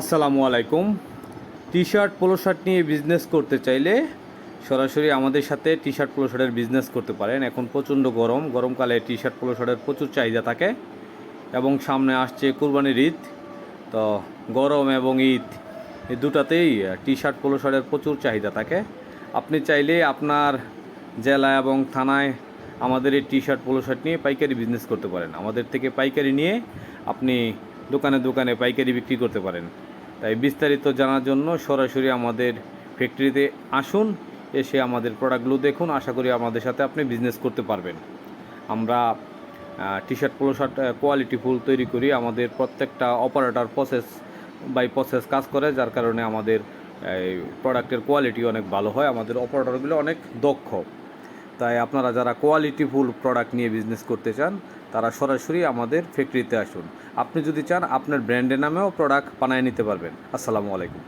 আসসালামু আলাইকুম। T shirt polo shirt নিয়ে বিজনেস করতে চাইলে সরাসরি আমাদের সাথে টি শার্ট পোলো শার্টের বিজনেস করতে পারেন। এখন প্রচণ্ড গরম, গরমকালে টি শার্ট পোলো শার্টের প্রচুর চাহিদা থাকে এবং সামনে আসছে কুরবানির ঈদ। তো গরম এবং ঈদ, এই দুটাতেই টি শার্ট পোলো শার্টের প্রচুর চাহিদা থাকে। আপনি চাইলে আপনার জেলা এবং থানায় আমাদের এই টি শার্ট পোলো শার্ট নিয়ে পাইকারি বিজনেস করতে পারেন। আমাদের থেকে পাইকারি নিয়ে আপনি দোকানে দোকানে পাইকারি বিক্রি করতে পারেন। তাই বিস্তারিত জানার জন্য সরাসরি আমাদের ফ্যাক্টরিতে আসুন, এসে আমাদের প্রোডাক্টগুলো দেখুন। আশা করি আমাদের সাথে আপনি বিজনেস করতে পারবেন। আমরা T shirt polo shirt quality full তৈরি করি। আমাদের প্রত্যেকটা অপারেটর প্রসেস বাই প্রসেস কাজ করে, যার কারণে আমাদের প্রোডাক্টের কোয়ালিটি অনেক ভালো হয়। আমাদের অপারেটরগুলো অনেক দক্ষ। তাই আপনারা যারা কোয়ালিটি ফুল প্রোডাক্ট নিয়ে বিজনেস করতে চান, তারা সরাসরি আমাদের ফ্যাক্টরিতে আসুন। আপনি যদি চান, আপনার ব্র্যান্ডের নামেও প্রোডাক্ট বানায় নিতে পারবেন। আসসালামু আলাইকুম।